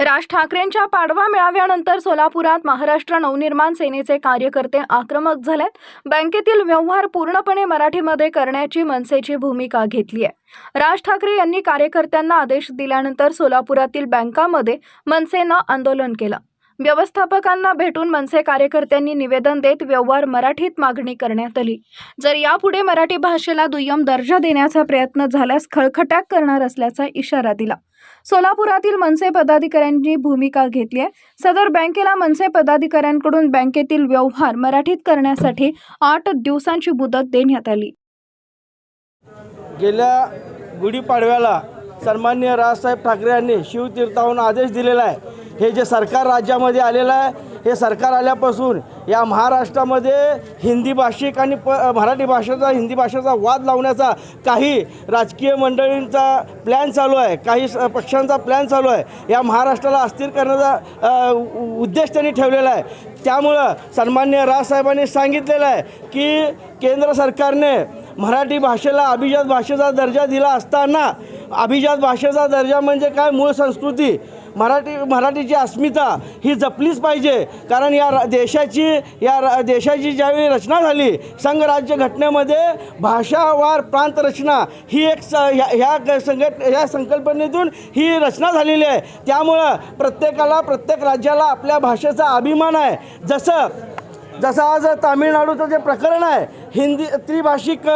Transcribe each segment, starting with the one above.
राज ठाकरेंच्या पाडवा मेळाव्यानंतर सोलापुरात महाराष्ट्र नवनिर्माण सेनेचे कार्यकर्ते आक्रमक झालेत. बँकेतील व्यवहार पूर्णपणे मराठीमध्ये करण्याची मनसेची भूमिका घेतली आहे राज ठाकरे यांनी कार्यकर्त्यांना आदेश दिल्यानंतर सोलापुरातील बँकामध्ये मनसेनं आंदोलन केलं. व्यवस्थापकांना भेटून मनसे कार्यकर्त्यांनी निवेदन देत व्यवहार मराठीत मागणी करण्यात आली. जर यापुढे मराठी भाषेला दुय्यम दर्जा देण्याचा प्रयत्न झाल्यास खळखटाक करणार असल्याचा इशारा दिला. सोलापुरातील मनसे पदाधिकाऱ्यांनी भूमिका घेतली आहे. सदर बँकेला मनसे पदाधिकाऱ्यांकडून बँकेतील व्यवहार मराठीत करण्यासाठी आठ दिवसांची मुदत देण्यात आली. गेल्या गुढीपाडव्याला सन्मान्य राजसाहेब ठाकरे यांनी शिवतीर्थाहून आदेश दिलेला आहे. हे जे सरकार राज्यामध्ये आलेलं आहे हे सरकार आल्यापासून या महाराष्ट्रामध्ये हिंदी भाषिक आणि प मराठी भाषेचा हिंदी भाषेचा वाद लावण्याचा काही राजकीय मंडळींचा प्लॅन चालू आहे काही स- पक्षांचा प्लॅन चालू आहे. या महाराष्ट्राला अस्थिर करण्याचा उद्देश त्यांनी ठेवलेला आहे. त्यामुळं सन्मान्य राजसाहेबांनी सांगितलेलं आहे की केंद्र सरकारने मराठी भाषेला अभिजात भाषेचा दर्जा दिला असताना अभिजात भाषेचा दर्जा म्हणजे काय? मूळ संस्कृती. मराठी मराठीची अस्मिता ही जपलीच पाहिजे. कारण या रा- देशाची या रा- देशाची ज्यावेळी रचना झाली संघराज्य घटनेमध्ये भाषावार प्रांत रचना ही एक स ह्या ह्या संघट ह्या संकल्पनेतून ही रचना झालेली आहे. त्यामुळं प्रत्येकाला प्रत्येक राज्याला आपल्या भाषेचा अभिमान आहे. जसं जसं आज तामिळनाडूचं जे प्रकरण आहे हिंदी त्रिभाषिक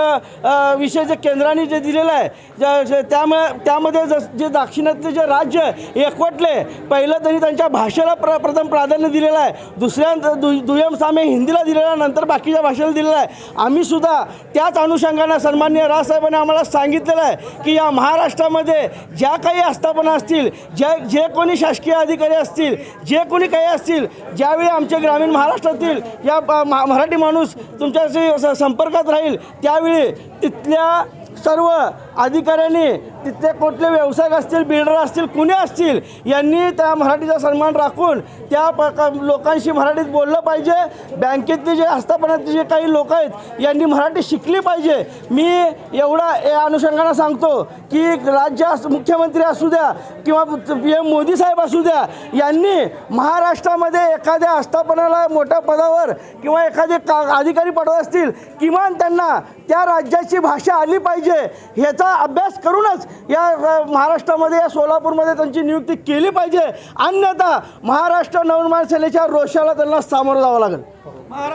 विषय जे केंद्राने जे दिलेलं आहे ज- त्यामुळे त्यामध्ये जस जे दाक्षिणातले जे राज्य एकवटले पहिलं त्यांनी त्यांच्या भाषेला प्र प्रथम प्राधान्य दिलेलं आहे. दुसऱ्या दु दुय्यम सामे हिंदीला दिलेला नंतर बाकीच्या भाषेला दिलेला आहे. आम्हीसुद्धा त्याच अनुषंगानं सन्मान्य राजसाहेबांनी आम्हाला सांगितलेलं आहे की या महाराष्ट्रामध्ये ज्या काही आस्थापना असतील ज्या जे कोणी शासकीय अधिकारी असतील जे कोणी काही असतील ज्यावेळी आमच्या ग्रामीण महाराष्ट्रातील या मराठी माणूस तुमच्याशी संपर्कात राहील. त्यावेळी तिथल्या सर्व अधिकाऱ्यांनी तिथले कुठले व्यावसायिक असतील बिल्डर असतील कुणी असतील यांनी त्या मराठीचा सन्मान राखून त्या लोकांशी मराठीत बोललं पाहिजे. बँकेतले जे आस्थापनातले जे काही लोक आहेत यांनी मराठी शिकली पाहिजे. मी एवढा या अनुषंगानं सांगतो की राज्य मुख्यमंत्री असू द्या किंवा पी एम मोदी साहेब असू द्या यांनी महाराष्ट्रामध्ये एखाद्या आस्थापनाला मोठ्या पदावर किंवा एखादे का अधिकारी पडत असतील किमान त्यांना त्या राज्याची भाषा आली पाहिजे. ह्याचा अभ्यास करूनच या महाराष्ट्रामध्ये या सोलापूरमध्ये त्यांची नियुक्ती केली पाहिजे. अन्यथा महाराष्ट्र नवनिर्माण सेनेच्या रोषाला त्यांना सामोरं जावं लागेल.